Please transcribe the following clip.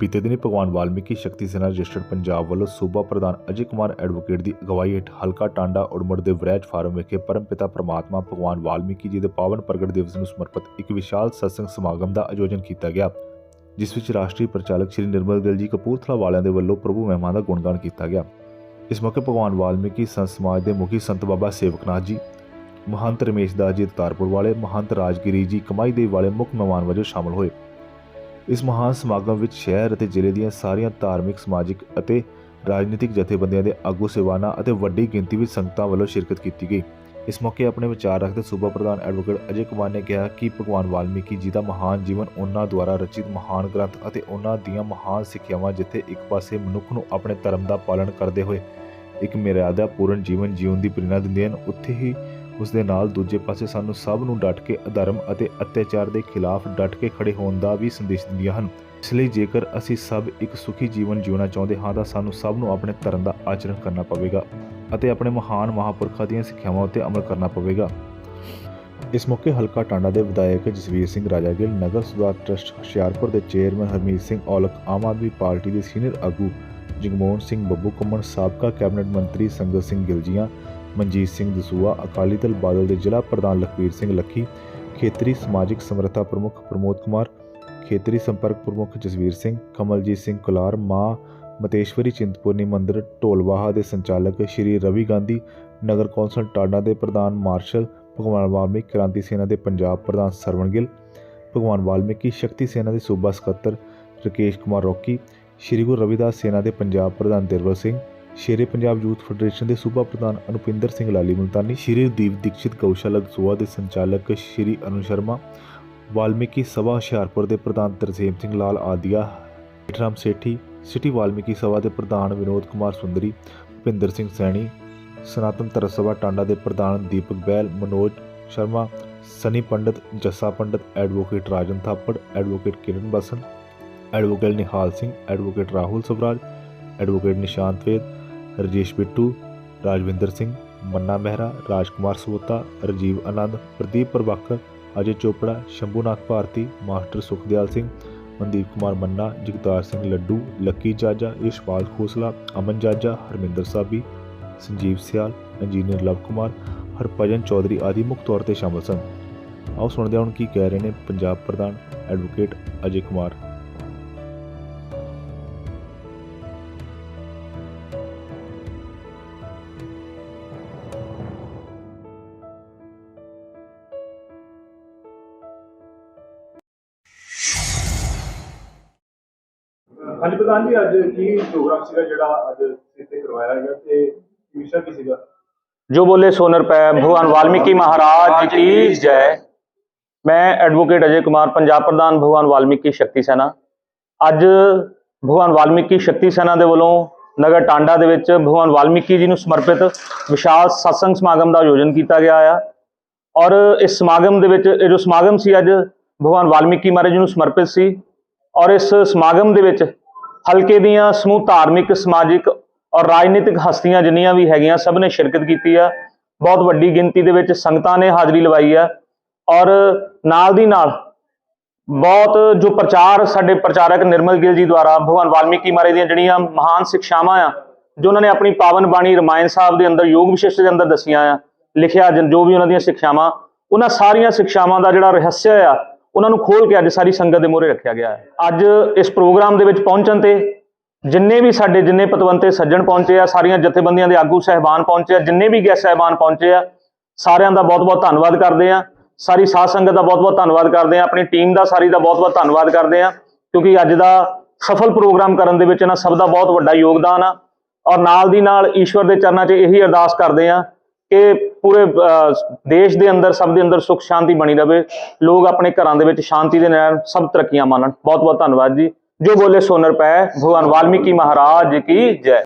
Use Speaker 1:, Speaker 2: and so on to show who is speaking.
Speaker 1: ਬੀਤੇ ਦਿਨੀ ਭਗਵਾਨ ਵਾਲਮੀਕੀ ਸ਼ਕਤੀ ਸੈਨਾ ਰਜਿਸਟਰਡ ਪੰਜਾਬ ਵੱਲੋਂ ਸੂਬਾ ਪ੍ਰਧਾਨ ਅਜੇ ਕੁਮਾਰ ਐਡਵੋਕੇਟ ਦੀ ਅਗਵਾਈ ਹੇਠ ਹਲਕਾ ਟਾਂਡਾ ਉੜਮੜ ਦੇ ਵਰੈਜ ਫਾਰਮ ਵਿਖੇ ਪਰਮਪਿਤਾ ਪ੍ਰਮਾਤਮਾ ਭਗਵਾਨ ਵਾਲਮੀਕੀ ਜੀ ਦੇ ਪਾਵਨ ਪ੍ਰਗਟ ਦਿਵਸ ਨੂੰ ਸਮਰਪਿਤ ਇੱਕ ਵਿਸ਼ਾਲ ਸਤਸੰਗ ਸਮਾਗਮ ਦਾ ਆਯੋਜਨ ਕੀਤਾ ਗਿਆ, ਜਿਸ ਵਿੱਚ ਰਾਸ਼ਟਰੀ ਪ੍ਰਚਾਲਕ ਸ਼੍ਰੀ ਨਿਰਮਲ ਗਿਲ ਜੀ ਕਪੂਰਥਲਾ ਵਾਲਿਆਂ ਦੇ ਵੱਲੋਂ ਪ੍ਰਭੂ ਮਹਿਮਾ ਦਾ ਗੁਣਗਾਨ ਕੀਤਾ ਗਿਆ। ਇਸ ਮੌਕੇ ਭਗਵਾਨ ਵਾਲਮੀਕੀ ਸੰਤ ਸਮਾਜ ਦੇ ਮੁਖੀ ਸੰਤ ਬਾਬਾ ਸੇਵਕਨਾਥ ਜੀ, ਮਹੰਤ ਰਮੇਸ਼ ਦਾਸ ਜੀ ਤਾਰਪੁਰ ਵਾਲੇ, ਮਹੰਤ ਰਾਜਗਿਰੀ ਜੀ ਕਮਾਈ ਦੇ ਵਾਲੇ ਮੁੱਖ ਮਹਿਮਾਨ ਵਜੋਂ ਸ਼ਾਮਲ ਹੋਏ। ਇਸ ਮਹਾਨ ਸਮਾਗਮ ਵਿੱਚ ਸ਼ਹਿਰ ਅਤੇ ਜ਼ਿਲ੍ਹੇ ਦੀਆਂ ਸਾਰੀਆਂ ਧਾਰਮਿਕ, ਸਮਾਜਿਕ ਅਤੇ ਰਾਜਨੀਤਿਕ ਜਥੇਬੰਦੀਆਂ ਦੇ ਆਗੂ, ਸੇਵਾਨਾ ਅਤੇ ਵੱਡੀ ਗਿਣਤੀ ਵਿੱਚ ਸੰਗਤਾਂ ਵੱਲੋਂ ਸ਼ਿਰਕਤ ਕੀਤੀ ਗਈ। ਇਸ ਮੌਕੇ ਆਪਣੇ ਵਿਚਾਰ ਰੱਖਦੇ ਸੂਬਾ ਪ੍ਰਧਾਨ ਐਡਵੋਕੇਟ ਅਜੇ ਕੁਮਾਰ ਨੇ ਕਿਹਾ ਕਿ ਭਗਵਾਨ ਵਾਲਮੀਕੀ ਜੀ ਦਾ ਮਹਾਨ ਜੀਵਨ ਉਹਨਾਂ ਦੁਆਰਾ ਰਚਿਤ ਮਹਾਨ ਗ੍ਰੰਥ ਅਤੇ ਉਹਨਾਂ ਦੀਆਂ ਮਹਾਨ ਸਿੱਖਿਆਵਾਂ ਜਿੱਥੇ ਇੱਕ ਪਾਸੇ ਮਨੁੱਖ ਨੂੰ ਆਪਣੇ ਧਰਮ ਦਾ ਪਾਲਣ ਕਰਦੇ ਹੋਏ ਇੱਕ ਮਰਿਆਦਾ ਪੂਰਨ ਜੀਵਨ ਜਿਉਣ ਦੀ ਪ੍ਰੇਰਣਾ ਦਿੰਦੀਆਂ ਹਨ, ਉੱਥੇ ਹੀ ਉਸ ਦੇ ਨਾਲ ਦੂਜੇ ਪਾਸੇ ਸਾਨੂੰ ਸਭ ਨੂੰ ਡਟ ਕੇ ਅਧਰਮ ਅਤੇ ਅਤਿਆਚਾਰ ਦੇ ਖਿਲਾਫ ਡਟ ਕੇ ਖੜੇ ਹੋਣ ਦਾ ਵੀ ਸੰਦੇਸ਼ ਦਿੰਦੀਆਂ ਹਨ। ਇਸ ਲਈ ਜੇਕਰ ਅਸੀਂ ਸਭ ਇੱਕ ਸੁਖੀ ਜੀਵਨ ਜਿਉਣਾ ਚਾਹੁੰਦੇ ਹਾਂ ਤਾਂ ਸਾਨੂੰ ਸਭ ਨੂੰ ਆਪਣੇ ਧਰਮ ਦਾ ਆਚਰਣ ਕਰਨਾ ਪਵੇਗਾ ਅਤੇ ਆਪਣੇ ਮਹਾਨ ਮਹਾਪੁਰਖਾਂ ਦੀਆਂ ਸਿੱਖਿਆਵਾਂ ਉੱਤੇ ਅਮਲ ਕਰਨਾ ਪਵੇਗਾ। ਇਸ ਮੌਕੇ ਹਲਕਾ ਟਾਂਡਾ ਦੇ ਵਿਧਾਇਕ ਜਸਵੀਰ ਸਿੰਘ ਰਾਜਾਗਿਲ, ਨਗਰ ਸੁਧਾਰ ਟਰਸਟ ਹੁਸ਼ਿਆਰਪੁਰ ਦੇ ਚੇਅਰਮੈਨ ਹਰਮੀਤ ਸਿੰਘ ਔਲਖ, ਆਮ ਆਦਮੀ ਪਾਰਟੀ ਦੇ ਸੀਨੀਅਰ ਆਗੂ ਜਗਮੋਹਨ ਸਿੰਘ ਬੱਬੂ ਕੰਮਣ ਸਾਬਕਾ ਕੈਬਨਿਟ ਮੰਤਰੀ ਸੰਗਤ ਸਿੰਘ ਗਿਲਜੀਆਂ ਮਨਜੀਤ ਸਿੰਘ ਦਸੂਆ, ਅਕਾਲੀ ਦਲ ਬਾਦਲ ਦੇ ਜ਼ਿਲ੍ਹਾ ਪ੍ਰਧਾਨ ਲਖਵੀਰ ਸਿੰਘ ਲੱਖੀ, ਖੇਤਰੀ ਸਮਾਜਿਕ ਸਮਰੱਥਾ ਪ੍ਰਮੁੱਖ ਪ੍ਰਮੋਦ ਕੁਮਾਰ, ਖੇਤਰੀ ਸੰਪਰਕ ਪ੍ਰਮੁੱਖ ਜਸਵੀਰ ਸਿੰਘ, ਕਮਲਜੀਤ ਸਿੰਘ ਕੁਲਾਰ, ਮਾਂ ਮਤੇਸ਼ਵਰੀ ਚਿੰਤਪੁਰਨੀ ਮੰਦਿਰ, ਢੋਲਵਾਹਾ ਦੇ ਸੰਚਾਲਕ ਸ਼੍ਰੀ ਰਵੀ ਗਾਂਧੀ, ਨਗਰ ਕੌਂਸਲ ਟਾਡਾ ਦੇ ਪ੍ਰਧਾਨ ਮਾਰਸ਼ਲ ਭਗਵਾਨ ਵਾਲਮੀਕ, ਕ੍ਰਾਂਤੀ ਸੈਨਾ ਦੇ ਪੰਜਾਬ ਪ੍ਰਧਾਨ ਸਰਵਣ ਗਿੱਲ, ਭਗਵਾਨ ਵਾਲਮੀਕੀ ਸ਼ਕਤੀ ਸੈਨਾ ਦੇ ਸੂਬਾ ਸਕੱਤਰ ਰਕੇਸ਼ ਕੁਮਾਰ ਰੋਕੀ, ਸ਼੍ਰੀ ਗੁਰੂ ਰਵਿਦਾਸ ਸੈਨਾ ਦੇ ਪੰਜਾਬ ਪ੍ਰਧਾਨ ਦਿਰਵਰ ਸਿੰਘ ਸ਼ੇਰੇ ਪੰਜਾਬ ਯੂਥ ਫੈਡਰੇਸ਼ਨ ਦੇ ਸੂਬਾ ਪ੍ਰਧਾਨ ਅਨੁਪਿੰਦਰ ਸਿੰਘ ਲਾਲੀ ਮੁਲਤਾਨੀ, ਸ਼੍ਰੀ ਦੀਪ ਦੀਕਸ਼ਿਤ ਗਊਸ਼ਾਲਾ ਗਸੂਆ ਦੇ ਸੰਚਾਲਕ ਸ਼੍ਰੀ ਅਨੁ ਸ਼ਰਮਾ, ਵਾਲਮੀਕੀ ਸਭਾ ਹੁਸ਼ਿਆਰਪੁਰ ਦੇ ਪ੍ਰਧਾਨ ਤਰਸੇਮ ਸਿੰਘ ਲਾਲ ਆਦੀਆ ਵਿਕਰਮ ਸੇਠੀ, ਸਿਟੀ ਵਾਲਮੀਕੀ ਸਭਾ ਦੇ ਪ੍ਰਧਾਨ ਵਿਨੋਦ ਕੁਮਾਰ ਸੁੰਦਰੀ, ਭੁਪਿੰਦਰ ਸਿੰਘ ਸੈਣੀ, ਸਨਾਤਨ ਧਰਮ ਸਭਾ ਟਾਂਡਾ ਦੇ ਪ੍ਰਧਾਨ Deepak Bail, Manoj Sharma, Sunny Pandit, Jassa Pandit, advocate Rajan Thapar, advocate Kiran Basan, advocate Nihal Singh, advocate Rahul Swaraj, advocate Nishant Ved Rajesh Bittu, Rajwinder Singh, Manna Mehra, Rajkumar Sota, Rajiv Anand, Pradeep Prabhakar, Ajay Chopra, Shambhunath Bharti, master Sukhdial Singh, Mandeep Kumar Manna, Jagtar Singh Laddu, Lucky Jaja Ishpal Khosla, Aman Jaja, Harminder Sabi, Sanjeev Sial, engineer Luv Kumar, Harbhajan Chaudhary ਆਦਿ ਮੁੱਖ ਤੌਰ ਤੇ ਸ਼ਾਮਲ ਸਨ। ਆਓ ਸੁਣਦੇ ਹਾਂ ਹੁਣ ਕੀ ਕਹਿ ਰਹੇ ਨੇ ਪੰਜਾਬ ਪ੍ਰਧਾਨ ਐਡਵੋਕੇਟ ਅਜੇ ਕੁਮਾਰ।
Speaker 2: ਹਾਂਜੀ ਪ੍ਰਧਾਨ ਜੀ ਅੱਜ ਕੀ ਪ੍ਰੋਗਰਾਮ ਸੀਗਾ ਜਿਹੜਾ ਅੱਜ ਇੱਥੇ ਕਰਵਾਇਆ ਗਿਆ ਤੇ ਵਿਸ਼ਾ ਕੀ ਸੀਗਾ?
Speaker 3: ਜੋ ਬੋਲੇ ਸੋਨਰ ਪੈ ਭਗਵਾਨ ਵਾਲਮੀਕੀ ਮਹਾਰਾਜ ਕੀ ਜੈ। ਮੈਂ ਐਡਵੋਕੇਟ ਅਜੇ ਕੁਮਾਰ ਪੰਜਾਬ ਪ੍ਰਧਾਨ ਭਗਵਾਨ ਵਾਲਮੀਕੀ ਸ਼ਕਤੀ ਸੈਨਾ। ਅੱਜ ਭਗਵਾਨ ਵਾਲਮੀਕੀ ਸ਼ਕਤੀ ਸੈਨਾ ਦੇ ਵੱਲੋਂ ਨਗਰ ਟਾਂਡਾ ਦੇ ਵਿੱਚ ਭਗਵਾਨ ਵਾਲਮੀਕੀ ਜੀ ਨੂੰ ਸਮਰਪਿਤ ਵਿਸ਼ਾਲ ਸਤਸੰਗ ਸਮਾਗਮ ਦਾ ਆਯੋਜਨ ਕੀਤਾ ਗਿਆ ਆ। ਔਰ ਇਸ ਸਮਾਗਮ ਦੇ ਵਿੱਚ ਇਹ ਜੋ ਸਮਾਗਮ ਸੀ ਅੱਜ ਭਗਵਾਨ ਵਾਲਮੀਕੀ ਮਹਾਰਾਜ ਜੀ ਨੂੰ ਸਮਰਪਿਤ ਸੀ। ਔਰ ਇਸ ਸਮਾਗਮ ਦੇ ਵਿੱਚ ਹਲਕੇ ਦੀਆਂ ਸਮੂਹ ਧਾਰਮਿਕ, ਸਮਾਜਿਕ ਔਰ ਰਾਜਨੀਤਿਕ ਹਸਤੀਆਂ ਜਿੰਨੀਆਂ ਵੀ ਹੈਗੀਆਂ, ਸਭ ਨੇ ਸ਼ਿਰਕਤ ਕੀਤੀ ਆ। ਬਹੁਤ ਵੱਡੀ ਗਿਣਤੀ ਦੇ ਵਿੱਚ ਸੰਗਤਾਂ ਨੇ ਹਾਜ਼ਰੀ ਲਵਾਈ ਆ ਔਰ ਨਾਲ ਦੀ ਨਾਲ ਬਹੁਤ ਜੋ ਪ੍ਰਚਾਰ, ਸਾਡੇ ਪ੍ਰਚਾਰਕ ਨਿਰਮਲ ਗਿੱਲ ਜੀ ਦੁਆਰਾ, ਭਗਵਾਨ ਵਾਲਮੀਕੀ ਮਹਾਰਾਜ ਦੀਆਂ ਜਿਹੜੀਆਂ ਮਹਾਨ ਸਿੱਖਿਆਵਾਂ ਆ, ਜੋ ਉਹਨਾਂ ਨੇ ਆਪਣੀ ਪਾਵਨ ਬਾਣੀ ਰਮਾਇਣ ਸਾਹਿਬ ਦੇ ਅੰਦਰ, ਯੋਗ ਵਿਸ਼ੇਸ਼ ਦੇ ਅੰਦਰ ਦਸੀਆਂ ਆ, ਲਿਖਿਆ ਜਿਨ- ਜੋ ਵੀ ਉਹਨਾਂ ਦੀਆਂ ਸਿੱਖਿਆਵਾਂ, ਉਹਨਾਂ ਸਾਰੀਆਂ ਸਿੱਖਿਆਵਾਂ ਦਾ ਜਿਹੜਾ ਰਹੱਸ ਆ ਉਹਨਾਂ ਨੂੰ ਖੋਲ ਕੇ ਅੱਜ ਸਾਰੀ ਸੰਗਤ ਦੇ ਮੂਹਰੇ ਰੱਖਿਆ ਗਿਆ ਹੈ। ਅੱਜ ਇਸ ਪ੍ਰੋਗਰਾਮ ਦੇ ਵਿੱਚ ਪਹੁੰਚਣ ਤੇ ਜਿੰਨੇ ਵੀ ਸਾਡੇ ਜਿੰਨੇ ਪਤਵੰਤੇ ਸੱਜਣ ਪਹੁੰਚੇ ਆ, ਸਾਰੀਆਂ ਜਥੇਬੰਦੀਆਂ ਦੇ ਆਗੂ ਸਹਿਬਾਨ ਪਹੁੰਚੇ ਆ, ਜਿੰਨੇ ਵੀ ਗੈਸਟ ਸਹਿਬਾਨ ਪਹੁੰਚੇ ਆ, ਸਾਰਿਆਂ ਦਾ ਬਹੁਤ-ਬਹੁਤ ਧੰਨਵਾਦ ਕਰਦੇ ਆ। ਸਾਰੀ ਸਾਧ ਸੰਗਤ ਦਾ ਬਹੁਤ-ਬਹੁਤ ਧੰਨਵਾਦ ਕਰਦੇ ਆ। ਆਪਣੀ ਟੀਮ ਦਾ, ਸਾਰੀ ਦਾ ਬਹੁਤ-ਬਹੁਤ ਧੰਨਵਾਦ ਕਰਦੇ ਆ। ਕਿਉਂਕਿ ਅੱਜ ਦਾ ਸਫਲ ਪ੍ਰੋਗਰਾਮ ਕਰਨ ਦੇ ਵਿੱਚ ਇਹਨਾਂ ਸਭ ਦਾ ਬਹੁਤ ਵੱਡਾ ਯੋਗਦਾਨ ਆ। ਔਰ ਨਾਲ ਦੀ ਨਾਲ ਈਸ਼ਵਰ ਦੇ ਚਰਨਾਂ 'ਚ ਇਹੀ ਅਰਦਾਸ ਕਰਦੇ ਆ ਕਿ ਪੂਰੇ ਦੇਸ਼ ਦੇ ਅੰਦਰ, ਸਭ ਦੇ ਅੰਦਰ ਸੁੱਖ, ਸ਼ਾਂਤੀ ਬਣੀ ਰਵੇ। ਲੋਕ ਆਪਣੇ ਘਰਾਂ ਦੇ ਵਿੱਚ ਸ਼ਾਂਤੀ ਦੇ ਨਾਲ ਸਭ ਤਰੱਕੀਆਂ ਮਾਣਨ। ਬਹੁਤ-ਬਹੁਤ ਧੰਨਵਾਦ ਜੀ। ਜੋ ਬੋਲੇ ਸੋਨਰ ਪੈ, ਭਗਵਾਨ ਵਾਲਮੀਕੀ ਮਹਾਰਾਜ ਕੀ ਜੈ।